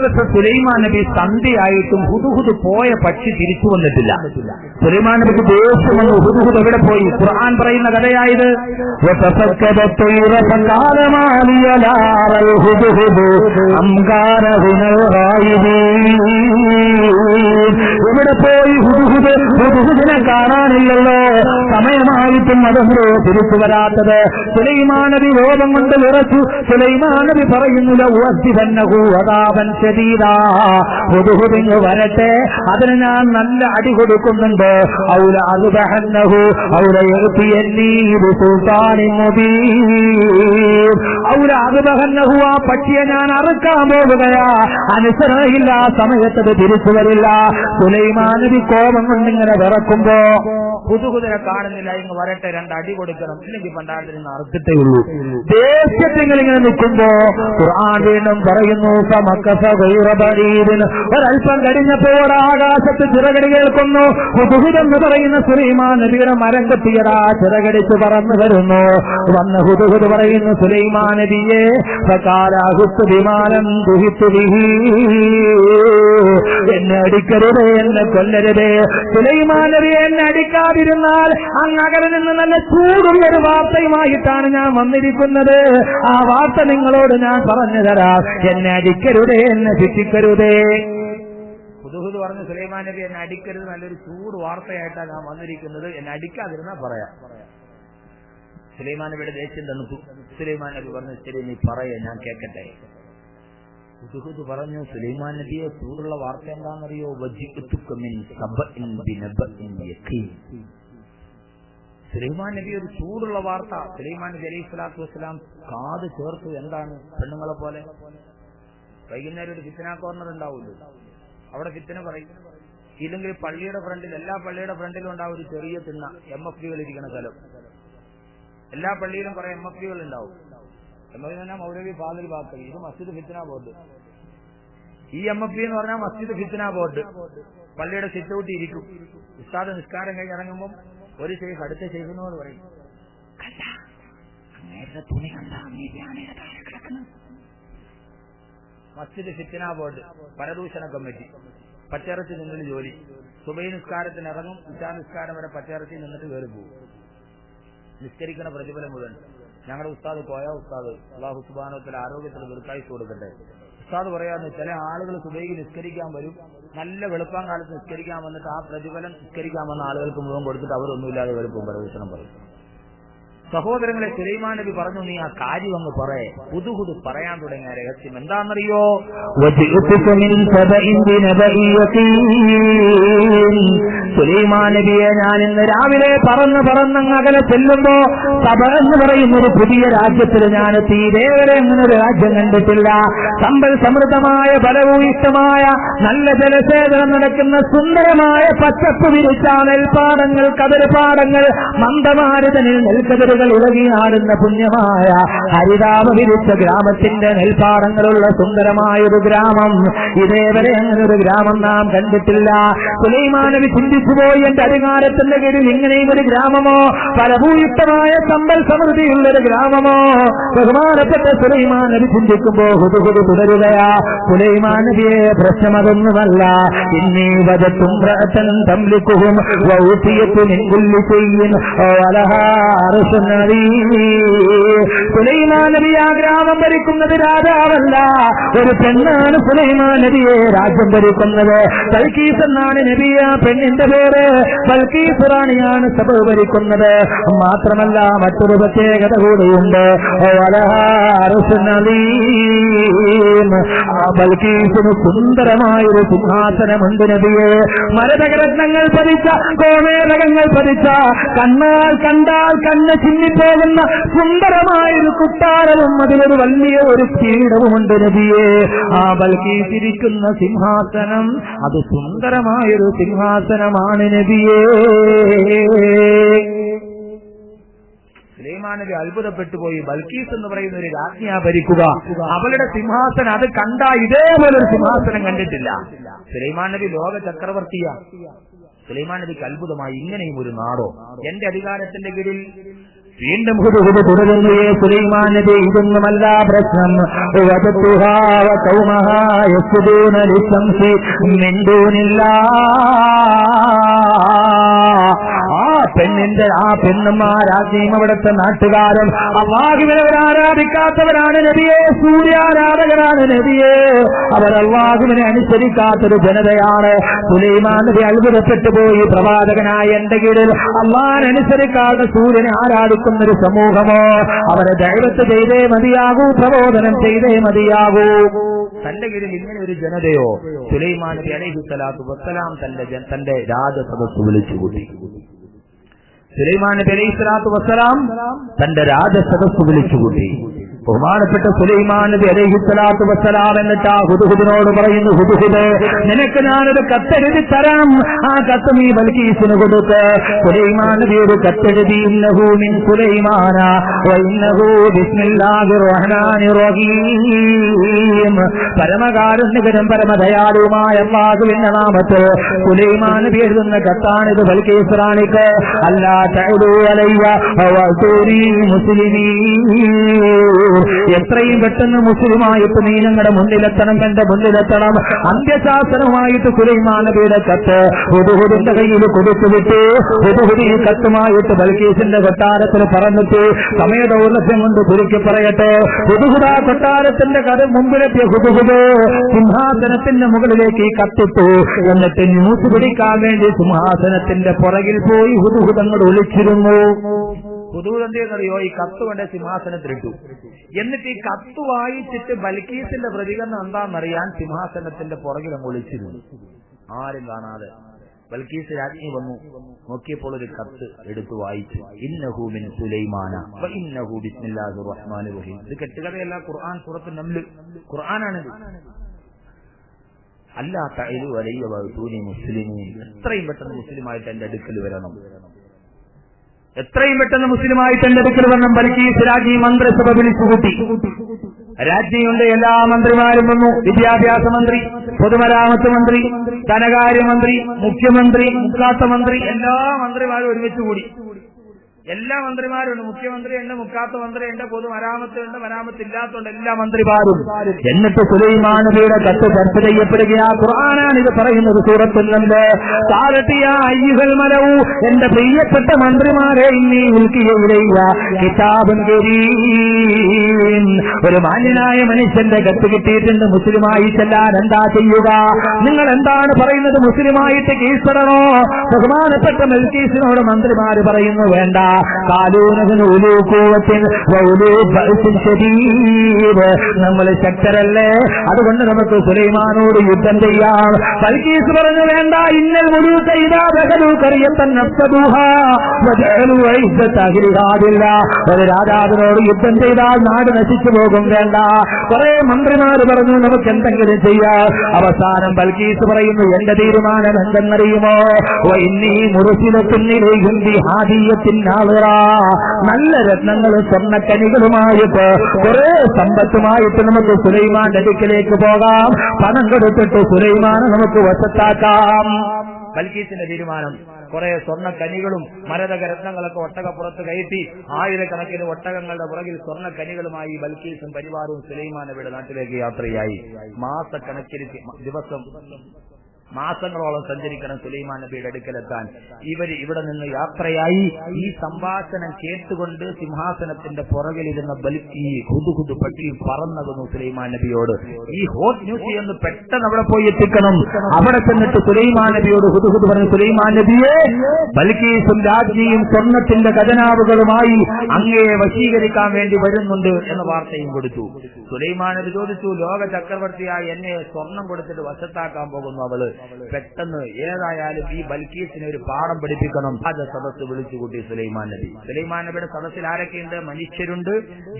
സുലൈമാൻ നബി സന്ധ്യയായിട്ടും ഹുദുഹുദ് പോയ പക്ഷി തിരിച്ചു വന്നിട്ടില്ല. സുലൈമാൻ നബിക്ക് ദേഷ്യം വന്ന് ഹുദുഹുദ് എവിടെ പോയി? ഖുർആൻ പറയുന്ന കഥയായത് എവിടെ പോയി ഹുദുഹുദ്? ഹുദുഹുദിനെ കാണാനില്ലല്ലോ. സമയമായിട്ടും അതെന്തോ തിരിച്ചു വരാത്തത്. സുലൈമാൻ ലോകം കൊണ്ട് നിറച്ചു സുലൈമാനബി പറയുന്നില്ല ഉറത്തി തന്നെ ശരീരാ ഹുദുഹുദിന് വരട്ടെ. അതിന് ഞാൻ നല്ല അടി കൊടുക്കുന്നുണ്ട്. ഔല അതുബഹന്നഹു ഔല എഴുത്തിയന്നീ സുൽത്താനി മുബീ ഔല അതുബഹന്നഹു ആ പക്ഷിയെ ഞാൻ അറുക്കാൻ പോവുകയാ അനുസരണയില്ല സമയത്തത് തിരിച്ചു വരില്ല. സുലൈമാൻ നബി കോപം കൊണ്ടിങ്ങനെ വിറക്കുമ്പോ പുതുകുതിരെ കാണുന്നില്ല ഇങ്ങ് വരട്ടെ രണ്ട് അടി കൊടുക്കണം. ഇല്ലെങ്കിൽ പണ്ടാരത്തിൽ നിന്ന് അറുത്തിട്ടേ ഉള്ളൂ. ദേഷ്യത്തിങ്ങനെ ഇങ്ങനെ നിൽക്കുമ്പോ ഖുർആൻ വീണ്ടും പറയുന്നു സമക്കസ ഒരല്പം കഴിഞ്ഞപ്പോൾ ആകാശത്ത് ചിറകടി കേൾക്കുന്നു. ഹുദുഹുദെന്ന് പറയുന്ന സുലൈമാൻ നബിയുടെ മരം കെട്ടിയതാ ചിറകടിച്ച് പറന്നു വരുന്നു. വന്ന് ഹുദുഹുദ് പറയുന്ന സുലൈമാൻ നബിയെ സകാലാഹുത്ത് വിമാനം ദുഹിത്തു എന്നെ അടിക്കരുത് എന്നെ കൊല്ലരുത്. സുലൈമാൻ നബി എന്നെ അടിക്കാതിരുന്നാൽ അങ്ങ് അകലെ നിന്ന് നല്ല ചൂടുള്ള ഒരു വാർത്തയുമായിട്ടാണ് ഞാൻ വന്നിരിക്കുന്നത്. ആ വാർത്ത നിങ്ങളോട് ഞാൻ പറഞ്ഞു തരാം. എന്നെ അടിക്കരുതേ എന്നെ ശിക്ഷിക്കരുതേ. ഹുദുഹുദ് പറഞ്ഞു സുലൈമാൻ നബി എന്നെ അടിക്കരുത് നല്ലൊരു ചൂട് വാർത്തയായിട്ടാണ് ഞാൻ വന്നിരിക്കുന്നത്. എന്നെ അടിക്കാതിരുന്നാ പറയാം. സുലൈമാൻ നബിയുടെ ദേഷ്യം തന്നു. സുലൈമാൻ നബി പറഞ്ഞു ശരി നീ പറയ ഞാൻ കേക്കട്ടെ. ഹുദുഹുദ് പറഞ്ഞു സുലൈമാൻ നബിയെ ചൂടുള്ള വാർത്ത എന്താണെന്നറിയോ? സുലൈമാൻ നബി ഒരു ചൂടുള്ള വാർത്ത. സുലൈമാൻ നബി അലൈഹി സ്വലാത്തു വസ്സലാം കാത് ചേർത്തു. എന്താണ് പെണ്ണുങ്ങളെ പോലെ? വൈകുന്നേരം ഒരു ഫിത്തന കോർണർ ഉണ്ടാവുമല്ലോ. അവിടെ ഫിത്തന പറയും. ഇല്ലെങ്കിൽ പള്ളിയുടെ ഫ്രണ്ടിൽ എല്ലാ പള്ളിയുടെ ഫ്രണ്ടിലും ഉണ്ടാവും ഒരു ചെറിയ തിന്ന എം എഫ് പികൾ ഇരിക്കുന്ന സ്ഥലം. എല്ലാ പള്ളിയിലും കുറെ എം എഫ് പികൾ ഉണ്ടാവും. എം എഫ് പറഞ്ഞാൽ മൗലവി ഫാദർ ബാക്കി ഇത് മസ്ജിദ് ഫിത്തന ബോർഡ് ഈ എം എഫ് പി എന്ന് പറഞ്ഞാൽ മസ്ജിദ് ഫിത്തന ബോർഡ് പള്ളിയുടെ സിറ്റൗട്ടി ഇരിക്കും. ഉസ്താദ് നിസ്കാരം കഴിഞ്ഞ് ഇറങ്ങുമ്പോൾ ഒരു ഷെയ്ഖ് അടുത്ത ഷെയ്ഖിനോട് പറയും. മസ്ജിദ് ഫിത്തന ബോർഡ് പരദൂഷണ കമ്മിറ്റി. പച്ചയിറച്ചി നിന്നിട്ട് ജോലി. സുബൈ നിസ്കാരത്തിന് ഇറങ്ങും നിസ്കാരം വരെ പച്ചറച്ചി നിന്നിട്ട് കയറി പോകും നിസ്കരിക്കുന്ന പ്രതിഫലം മുഴുവൻ. ഞങ്ങളുടെ ഉസ്താദ് പോയ ഉസ്താദ്? അള്ളാഹു സുബാനത്തിൽ ആരോഗ്യത്തിന് ദീർഘായുസ് കൊടുക്കട്ടെ. ഉസ്താദ് പറയാന്ന് ചില ആളുകൾ സുബൈക്ക് നിസ്കരിക്കാൻ വരും. നല്ല വെളുപ്പാൻ കാലത്ത് നിസ്കരിക്കാൻ വന്നിട്ട് ആ പ്രതിഫലം നിസ്കരിക്കാൻ വന്ന ആളുകൾക്ക് മുഴുവൻ കൊടുത്തിട്ട് അവരൊന്നുമില്ലാതെ വരും പ്രവേശനം പറയും. സഹോദരങ്ങളെ സുലൈമാൻ നബി പറഞ്ഞു നീ ആ കാര്യം അങ്ങ് പറയേ പുതുഹുതു പറയാൻ തുടങ്ങിയ രഹസ്യം എന്താണെന്നറിയോ? സുലൈമാ നബിയെ ഞാൻ ഇന്ന് രാവിലെ പറന്ന് പറന്നങ്ങ് അകലെ ചെല്ലുമ്പോ സഭ എന്ന് പറയുന്ന ഒരു പുതിയ രാജ്യത്തിൽ ഞാൻ തീരേവരെ അങ്ങനെ ഒരു രാജ്യം കണ്ടിട്ടില്ല. സമ്പൽ സമൃദ്ധമായ ഫലവും ഇഷ്ടമായ നല്ല ജലസേചനം നടക്കുന്ന സുന്ദരമായ പച്ചപ്പ് വിരിച്ച നെൽപ്പാടങ്ങൾ കതിർപാടങ്ങൾ മന്ദമാരുതനിൽ നെൽക്കതിരുകൾ ഇളകിയാടുന്ന പുണ്യമായ ഹരിതാപ വിരിച്ച ഗ്രാമത്തിന്റെ നെൽപ്പാടങ്ങളുള്ള സുന്ദരമായൊരു ഗ്രാമം. ഇതേവരെ അങ്ങനെ ഒരു ഗ്രാമം നാം കണ്ടിട്ടില്ല. സുലൈമാനവി ചിന്തിച്ചു പോയി എന്റെ അധികാരത്തിന്റെ കീഴിൽ ഇങ്ങനെയും ഒരു ഗ്രാമമോ? ഫലഭൂയിഷ്ടമായ സമ്പൽ സമൃദ്ധിയുള്ള ഒരു ഗ്രാമമോ? ബഹുമാനപ്പെട്ട സുലൈമാൻ നബി ചിന്തിക്കുമ്പോ ഹുതുഹുതു തുടരുകയാ. സുലൈമാനവിയെ പ്രശ്നമതൊന്നുമല്ല ഇന്നീ വധത്തും തംലിക്കുഹും വൗത്തിയത്തു നിൻകുല്ലി ചെയ്യും സുലൈമാൻ നബി ആ ഗ്രാമം ഭരിക്കുന്നത് രാജാവല്ല. ഒരു പെണ്ണാണ് സുലൈമാ നബിയെ രാജ്യം ഭരിക്കുന്നത്. ബൽക്കീസ് എന്നാണ് നബി ആ പെണ്ണിന്റെ പേര്. ബൽക്കീസ് റാണിയാണ് സഭ ഭരിക്കുന്നത്. മാത്രമല്ല മറ്റൊരു പ്രത്യേകത കൂടിയുണ്ട്. ബൽക്കീസിന് സുന്ദരമായൊരു സിംഹാസനമുണ്ട് നബിയെ. മരതകരത്നങ്ങൾ പതിച്ച കോമേതകങ്ങൾ പതിച്ച കണ്ണാൽ കണ്ടാൽ കണ്ണ് ചിന്നിപ്പോകുന്ന സുന്ദരമായൊരു കുട്ടാരവും അതിലൊരു വലിയ ഒരു പീഠവുമുണ്ട് നബിയെ. ആ ബൽക്കീസിരിക്കുന്ന സിംഹാസനം അത് സുന്ദരമായൊരു സിംഹാസനമാണ് നബിയേ. ശ്രീമാനവി അത്ഭുതപ്പെട്ടു പോയി ബൽക്കീസ് എന്ന് പറയുന്ന ഒരു രാജ്ഞിയാ ഭരിക്കുക. അവളുടെ സിംഹാസനം അത് കണ്ട ഇതേപോലെ ഒരു സിംഹാസനം കണ്ടിട്ടില്ല. സുലൈമാൻ നബി ലോക ചക്രവർത്തിയാ. സുലൈമാൻ നബിക്ക് അത്ഭുതമായി. ഇങ്ങനെയും ഒരു നാടോ. എന്റെ അധികാരത്തിന്റെ കീഴിൽ വീണ്ടും ഹുദുഹുദ് തുടരുന്നു ഏ സുലൈമാൻ നബി ഇതൊന്നുമല്ല പ്രശ്നം. യസ്ദൂന ലിസംസി മിൻ ദൂനില്ലാഹ് ആ പെണ്ണിന്റെ ആ അവിടുത്തെ നാട്ടുകാരും അള്ളാഹുവിനവർ നബിയെ സൂര്യാരാധകരാണ് നബിയെ. അവർ അള്ളാഹുവിനെ അനുസരിക്കാത്തൊരു ജനതയാണ്. സുലൈമാൻ നബി അത്ഭുതപ്പെട്ടു പോയി. പ്രവാചകനായ എന്റെ കീഴിൽ അള്ളാൻ അനുസരിക്കാതെ സൂര്യനെ ആരാധിക്കുന്ന ഒരു സമൂഹമോ? അവരെ ദൈവത്ത് ചെയ്തേ മതിയാകൂ പ്രബോധനം ചെയ്തേ മതിയാകൂ. തന്റെ കീഴിൽ ഇങ്ങനെ ഒരു ജനതയോ? സുലൈമാൻ നബി അലൈഹി സ്വലാത്തു വസ്സലാം തന്റെ തന്റെ രാജസദസ് വിളിച്ചുകൂട്ടി. സുലൈമാൻ അലൈഹി സ്വലാത്തു വസ്സലാം തന്റെ രാജസദസ് വിളിച്ചുകൂട്ടി. ബഹുമാനപ്പെട്ട സുലൈമാൻ നബി വസ്സലാം എന്നിട്ട് ആ ഹുദുഹുദിനോട് പറയുന്നു ഹുദുഹുദ് നിനക്ക് ഞാനൊരു കത്തെഴുതി തരാം. ആ കത്ത് നീ ബൽക്കീസിന് കൊടുത്ത് സുലൈമാൻ ഒരു കത്തെഴുതി മിൻ സുലൈമാന റഹീം പരമകാരുണ്യകരും പരമദയാലുമായ അള്ളാഹുവിന്റെ നാമത്തിൽ സുലൈമാൻ നബി എഴുതുന്ന കത്താണിത് ബൽക്കീസ് റാണിക്ക് അല്ലാ തഅലു അലയ്യ വഅതൂനി മുസ്ലിമീൻ. എത്രയും പെട്ടെന്ന് മുസ്ലിമായിട്ട് നീ ഞങ്ങളുടെ മുന്നിലെത്തണം എന്റെ മുന്നിലെത്തണം. അന്ത്യശാസനമായിട്ട് സുലൈമാൻ നബിയുടെ കത്ത് ഹുദുഹുദിന്റെ കയ്യിൽ കൊടുത്തുവിട്ടു ഹുദുഹുദി കത്തുമായിട്ട് ബൽക്കീസിന്റെ കൊട്ടാരത്തിൽ പറഞ്ഞിട്ട് സമയദൗർലഭ്യം കൊണ്ട് ചുരുക്കി പറയട്ടെ. ഹുദുഹുദ കൊട്ടാരത്തിന്റെ കഥ മുമ്പിലെത്തിയ ഹുദുഹുദ് സിംഹാസനത്തിന്റെ മുകളിലേക്ക് ഈ കത്തിട്ടു. എന്നിട്ട് ന്യൂസ് പിടിക്കാൻ വേണ്ടി സിംഹാസനത്തിന്റെ പുറകിൽ പോയി ഹുദുഹുദങ്ങൾ ഒളിച്ചിരുന്നു. പുതുവെന്തറിയോ ഈ കത്ത് കൊണ്ട് സിംഹാസനത്തിലിട്ടു. എന്നിട്ട് ഈ കത്ത് വായിച്ചിട്ട് ബൽക്കീസിന്റെ പ്രതികരണം എന്താണെന്നറിയാൻ സിംഹാസനത്തിന്റെ പുറകിൽ അങ്ങ് ഒളിച്ചിരുന്നു. ആരും കാണാതെ ബൽക്കീസ് രാജ്ഞി വന്നു. നോക്കിയപ്പോൾ ഒരു കത്ത് എടുത്തു വായിച്ചു. ഇന്നഹു മിൻ സുലൈമാന. ബിസ്മില്ലാഹിർ റഹ്മാനിർ റഹീം. ഇത് കെട്ടുകഥയല്ല ഖുർആൻ സൂറത്ത് നംൽ ഖുർആനാണിത്. അല്ലാ തഅലു അലയ്യ വഅതൂനി മുസ്ലിമീൻ. എത്രയും പെട്ടെന്ന് മുസ്ലിമായിട്ട് എന്റെ അടുക്കൽ വരണം. എത്രയും പെട്ടെന്ന് മുസ്ലിമായി തന്റെ അടുക്കൽ വരണം. ബൽക്കീസ് സിരാജി മന്ത്രിസഭ വിളിച്ചുകൂട്ടി രാജ്ഞിയുണ്ട് എല്ലാ മന്ത്രിമാരും വന്നു. വിദ്യാഭ്യാസ മന്ത്രി പൊതുമരാമത്ത് മന്ത്രി ധനകാര്യമന്ത്രി മുഖ്യമന്ത്രി മുക്കാത്ത മന്ത്രി എല്ലാ മന്ത്രിമാരും ഒരുമിച്ച് കൂടി. എല്ലാ മന്ത്രിമാരും ഉണ്ട് മുഖ്യമന്ത്രി ഉണ്ട് മുക്കാത്ത മന്ത്രിയുണ്ട് പൊതു മരാമത്തുണ്ട് ഉണ്ട് മരാമത്ത് ഇല്ലാത്തതുണ്ട് എല്ലാ മന്ത്രിമാരും. എന്നിട്ട് സുലൈമാൻ നബിയുടെ കത്ത് ചർച്ച ചെയ്യപ്പെടുകയാ ഖുർആനാണ് ഇത് പറയുന്നത് മലവു എന്റെ പ്രിയപ്പെട്ട മന്ത്രിമാരെ. ഒരു മാന്യനായ മനുഷ്യന്റെ കത്ത് കിട്ടിയിട്ടുണ്ട് മുസ്ലിമായി ചെല്ലാൻ എന്താ ചെയ്യുക? നിങ്ങൾ എന്താണ് പറയുന്നത്? മുസ്ലിമായിട്ട് കീഴ്പ്പെടണോ? ബഹുമാനപ്പെട്ട മെൽക്കീസിനോട് മന്ത്രിമാര് പറയുന്നു വേണ്ട. നമ്മൾ ശക്തരല്ലേ? അതുകൊണ്ട് നമുക്ക് സുലൈമാനോട് യുദ്ധം ചെയ്യാം. പൽകീസ് പറഞ്ഞു വേണ്ട ഇന്നൽ മുഴു ചെയ്താ ബഹലൂക്കറിയത്തൻ തകിരികാതില്ല ഒരു രാജാവിനോട് യുദ്ധം ചെയ്താൽ നാട് നശിച്ചു പോകും വേണ്ട. കുറെ മന്ത്രിമാർ പറഞ്ഞു നമുക്ക് എന്തെങ്കിലും ചെയ്യാം. അവസാനം ബൽക്കീസ് പറയുന്നു എന്റെ തീരുമാനം എന്തെന്നറിയുമോ? ഇന്നീ മുറുസിലെത്തുന്നിലേക്കും ഹാദീയത്തിനാളുറ നല്ല രത്നങ്ങളും സ്വർണക്കനികളുമായിട്ട് കുറെ സമ്പത്തുമായിട്ട് നമുക്ക് സുലൈമാന്റെ അടുക്കിലേക്ക് പോകാം. പണം കൊടുത്തിട്ട് സുലൈമാനെ നമുക്ക് വശത്താക്കാം. കൽക്കീസിന്റെ തീരുമാനം. കുറെ സ്വർണ കനികളും മരതക രത്നങ്ങളൊക്കെ ഒട്ടകപ്പുറത്ത് കയറ്റി ആയിരക്കണക്കിന് ഒട്ടകങ്ങളുടെ പുറകിൽ സ്വർണക്കനികളുമായി ബൽക്കീസും പരിവാരവും സുലൈമാൻ നബിയുടെ നാട്ടിലേക്ക് യാത്രയായി. മാസക്കണക്കിന് ദിവസം മാസങ്ങളോളം സഞ്ചരിക്കണം സുലൈമാൻ നബിയുടെ അടുക്കലെത്താൻ. ഇവർ ഇവിടെ നിന്ന് യാത്രയായി. ഈ സംഭാഷണം കേട്ടുകൊണ്ട് സിംഹാസനത്തിന്റെ പുറകിലിരുന്ന ബൽക്കി കുതുകുതു പട്ടി പറന്നകുന്നു സുലൈമാൻ നബിയോട്. ഈ ഹോട്ട് ന്യൂസ് ഒന്ന് പെട്ടെന്ന് അവിടെ പോയി എത്തിക്കണം. അവിടെ ചെന്നിട്ട് സുലൈമാൻ നബിയോട് ഹുദുഹുദ് പറഞ്ഞു സുലൈമാൻ നബിയെ ബൽക്കീസും രാജ്ഞിയും സ്വർണത്തിന്റെ ഖജനാവുകളുമായി അങ്ങയെ വശീകരിക്കാൻ വേണ്ടി വരുന്നുണ്ട് എന്ന വാർത്തയും കൊടുത്തു. സുലൈമാൻ നബി ചോദിച്ചു ലോക ചക്രവർത്തിയായി എന്നെ സ്വർണം കൊടുത്തിട്ട് വശത്താക്കാൻ പോകുന്നു അവൾ? പെട്ടെന്ന് ഏതായാലും ഈ ബൽക്കീസിനെ ഒരു പാഠം പഠിപ്പിക്കണം. അത് സദസ് വിളിച്ചുകൂട്ടി സുലൈമാൻ നബി. സുലൈമാൻ നബിയുടെ സദസ്സിൽ ആരൊക്കെയുണ്ട്? മനുഷ്യരുണ്ട്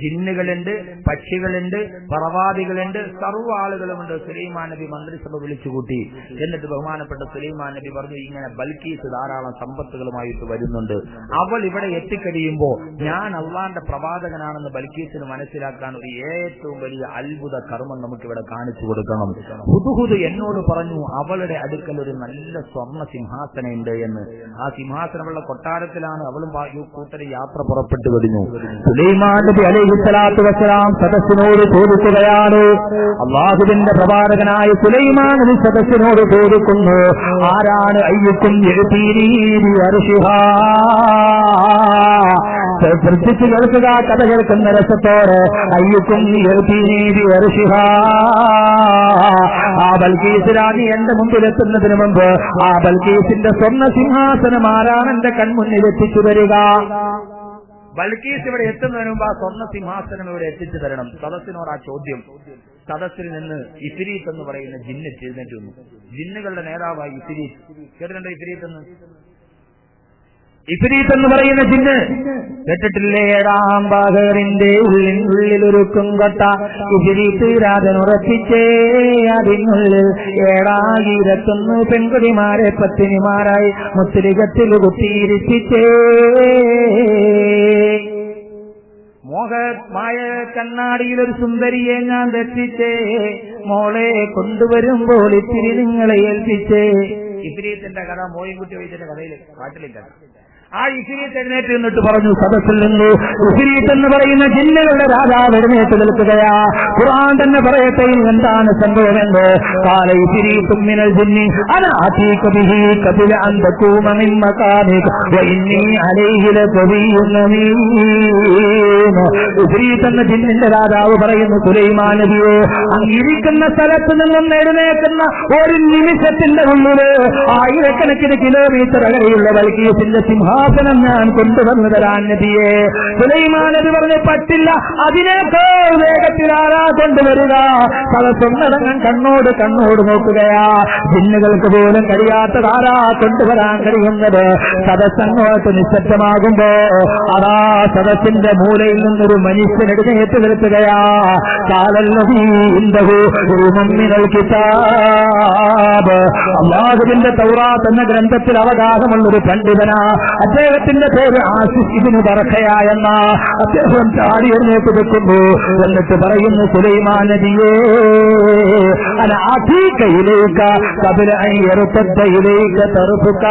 ജിന്നുകളുണ്ട് പക്ഷികളുണ്ട് പറവാദികളുണ്ട് സർവ ആളുകളുമുണ്ട്. സുലൈമാൻ നബി മന്ത്രിസഭ വിളിച്ചുകൂട്ടി എന്നിട്ട് ബഹുമാനപ്പെട്ട സുലൈമാൻ നബി പറഞ്ഞു ഇങ്ങനെ ബൽക്കീസ് ധാരാളം സമ്പത്തുകളുമായിട്ട് വരുന്നുണ്ട്. അവൾ ഇവിടെ എത്തിക്കഴിയുമ്പോ ഞാൻ അള്ളാന്റെ പ്രവാചകനാണെന്ന് ബൽക്കീസിന് മനസ്സിലാക്കാൻ ഒരു ഏറ്റവും വലിയ അത്ഭുത കർമ്മം നമുക്ക് ഇവിടെ കാണിച്ചു കൊടുക്കണം. ഹുദുഹുദ് എന്നോട് പറഞ്ഞു അവളുടെ അവളുടെ അടുക്കൽ ഒരു നല്ല സ്വർണ സിംഹാസനം ഉണ്ട് എന്ന്. ആ സിംഹാസനമുള്ള കൊട്ടാരത്തിലാണ് അവളും കൂട്ടരെ യാത്ര പുറപ്പെട്ടു കഴിഞ്ഞു സുലൈമാൻ നബി അലൈഹിസ്സലാത്തു സദസ്സിനോട് ചോദിക്കുകയാണ് അള്ളാഹുവിന്റെ പ്രവാചകനായ സുലൈമാൻ നബി സദസ്സിനോട് ചോദിക്കുന്നു ആരാണ് അയ്യക്കും ശ്രദ്ധിച്ചു കേൾക്കുക കഥ കേൾക്കുന്ന രസത്തോടെ അയ്യക്കും അർഷിഹ ആ രാജി എന്റെ മുമ്പിലെത്തുന്നതിന് മുമ്പ് ആ ബൽക്കീസിന്റെ സ്വർണ സിംഹാസനം ആരാണ് എന്റെ കൺമുന്നിൽ എത്തിച്ചു തരിക? ബൽക്കീസ് ഇവിടെ എത്തുന്നതിന് മുമ്പ് ആ സ്വർണ സിംഹാസനം ഇവിടെ എത്തിച്ചു തരണം. സദസ്സിനോട് ആ ചോദ്യം. സദസ്സിൽ നിന്ന് ഇഫിരീത്ത് എന്ന് പറയുന്ന ജിന്ന് എഴുന്നേറ്റ് ജിന്നുകളുടെ നേതാവായി ഇഫിരീത്ത്. കേട്ടിട്ടുണ്ടോ ഇഫിരീത്ത് എന്ന്? ഇഫിരീത്ത് എന്ന് പറയുന്ന ചിന്ന് കേട്ടിട്ടില്ലേ? ഏഴാം ബാഹറിന്റെ ഉള്ളിൻ ഉള്ളിലൊരുക്കും കൊട്ട ഇഫിരീത്ത് രാജനുറപ്പിച്ചേ അതിനുള്ളിൽ ഏഴായിരത്തൊന്ന് പെൺകുടിമാരെ പത്തിനിമാരായി മുത്തിരികത്തിൽ കുത്തിയിരിപ്പിച്ചേ. മോഹമായ കണ്ണാടിയിൽ ഒരു സുന്ദരിയെ ഞാൻ രക്ഷിച്ചേ മോളെ കൊണ്ടുവരുമ്പോൾ ഇത്തിരി നിങ്ങളെ ഏൽപ്പിച്ചേ. ഇഫിരീത്തിന്റെ കഥ മോയിൻകുട്ടി വൈദ്യന്റെ കഥയിൽ പാട്ടിലില്ല ആ ഇഫിരീത്ത് എഴുന്നേറ്റ് നിന്നിട്ട് പറഞ്ഞു സദസ്സിൽ നിന്ന് ഇഫിരീത്ത് എന്ന് പറയുന്ന ജില്ലകളുടെ രാജാവ് എഴുന്നേറ്റ് നിൽക്കുകയാ. ഖുർആൻ തന്നെ പറയട്ടെ എന്താണ് സംഭവമെന്ന്? കാല ഇഫിരീത്തും മിനൽ ജിന്നി അന ആതീക ബിഹി കബില അൻ തകൂമ മിൻ മകാമിക വ ഇന്നി അലൈഹി ലഖവിയ്യുൻ അമീൻ ഇഫിരീത്ത് എന്ന ജിന്നിന്റെ രാജാവ് പറയുന്നു സുലൈമാൻ നബിയെ അങ്ങിരിക്കുന്ന സ്ഥലത്ത് നിന്നും എഴുന്നേക്കുന്ന ഒരു നിമിഷത്തിന്റെ ഉള്ളിൽ ആയിരക്കണക്കിന് കിലോമീറ്റർ അകലെയുള്ള ബൽക്കീസിന്റെ സിംഹാസനം ഞാൻ കൊണ്ടുവന്നു തരാൻ നബിയെ. സുലൈമാൻ നബി പറഞ്ഞു പറ്റില്ല അതിനേക്കാൾ വേഗത്തിൽ ആരാ കൊണ്ടുവരിക? സദസ്സൊന്നടങ്ങൻ കണ്ണോട് കണ്ണോട് നോക്കുകയാ. ജിന്നുകൾക്ക് പോലും കഴിയാത്തത് ആരാ കൊണ്ടുവരാൻ കഴിയുന്നത്? സദസ്സങ്ങോട്ട് നിശബ്ദമാകുമ്പോ അതാ സദസ്സിന്റെ മൂലയിൽ നിന്നൊരു മനുഷ്യനെടുത്ത് ഏറ്റു നിർത്തുകയാ. കാലല്ലീന്തഹുമിനൽ കിതാബ്. അള്ളാഹുവിന്റെ തൗറാത്ത് എന്ന ഗ്രന്ഥത്തിൽ അവകാശമുള്ളൊരു പണ്ഡിതനാ. അദ്ദേഹത്തിന്റെ പേര് ആശിഷ് ഇതിന് പറക്കയായെന്ന അദ്ദേഹം ചാടി എഴുന്നേറ്റ് വെക്കുന്നു എന്നിട്ട് പറയുന്നു സുലൈമാൻ നബിയേ അന അധീകയിലേക്ക് കപില അയ്യറുത്തയിലേക്ക് തെറുപ്പുക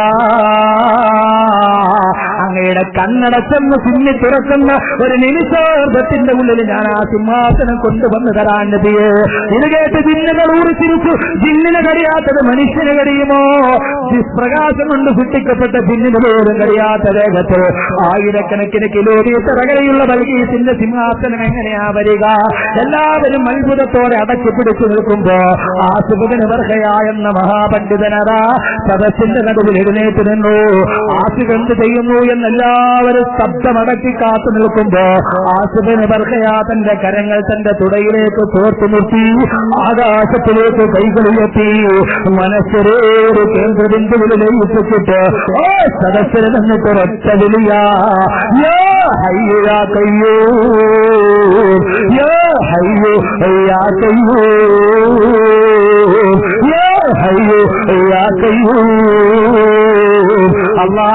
അങ്ങയുടെ കണ്ണടച്ചെന്ന് ചിന്നി തുറക്കുന്ന ഒരു നിമിഷാർദ്ധത്തിന്റെ ഉള്ളിൽ ഞാൻ ആ സിംഹാസനം കൊണ്ടുവന്ന് തരാൻ നബിയെ. ഇത് കേട്ട് ജിന്നുകൾ ഊറിച്ചിരിച്ചു ജിന്നിന് കഴിയാത്തത് മനുഷ്യന് കഴിയുമോ? പ്രകാശം കൊണ്ട് സൃഷ്ടിക്കപ്പെട്ട ജിന്നിന് പോലും കഴിയാത്ത വേഗത്തിൽ ആയിരക്കണക്കിന് കിലോമീറ്റർ അകലെയുള്ള ബൽഗീസിന്റെ സിംഹാസനം എങ്ങനെയാ വരിക? എല്ലാവരും അത്ഭുതത്തോടെ അടച്ചു പിടിച്ചു നിൽക്കുമ്പോ ആ സുഖന് വർഹയായെന്ന എന്ന മഹാപണ്ഡിതനതാ സദസ്സിന്റെ നടുവിൽ എഴുന്നേറ്റ് നിന്നു. ആസുഖ എന്ത് ചെയ്യുന്നു എല്ലാവരും ശബ്ദമടക്കി കാത്തു നിൽക്കുമ്പോ ആസുഖന് ബർഹയാ തന്റെ കരങ്ങൾ തന്റെ തുടയിലേക്ക് ചോർത്തു നിർത്തി ആകാശത്തിലേക്ക് കൈകളിലെത്തി മനസ്സരേഒരു കേന്ദ്രബിന്ദുവിൽ ലയിപ്പിച്ചിട്ട് ഓ സദസ്സിൽ നിന്നിട്ട് ഒരൊറ്റ വിളിയാ ഹയ്യാ കയ്യോ ഹയ്യോ യാ കയ്യോ ഹയ്യോ കയ്യോ.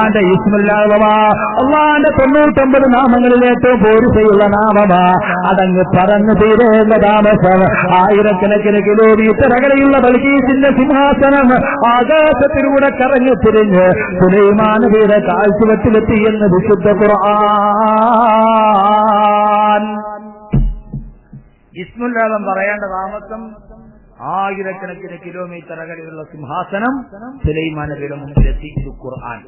അള്ളാന്റെ ഇസ്മുല്ലാവമാ അള്ളാന്റെ തൊണ്ണൂറ്റൊമ്പത് നാമങ്ങളിൽ ഏറ്റവും പോരിസയുള്ള നാമമാ. അതങ്ങ് പറന്നു തീരേണ്ട താമസം. ആയിരക്കണക്കിന് കിലോമീറ്റർ അകലെയുള്ള ബൽഗീസിന്റെ സിംഹാസനം ആകാശത്തിലൂടെ കറങ്ങി തിരിഞ്ഞ് സുലൈമാനബിയുടെ കാഴ്ചവത്തിലെത്തി എന്ന് വിശുദ്ധ ഖുർആൻ. ഇസ്മുല്ലാദം പറയേണ്ട താമസം ആയിരക്കണക്കിന് കിലോമീറ്റർ അകലെയുള്ള സിംഹാസനം സുലൈമാനബിയുടെ മുമ്പിലെത്തി ഇത് ഖുർആൻ.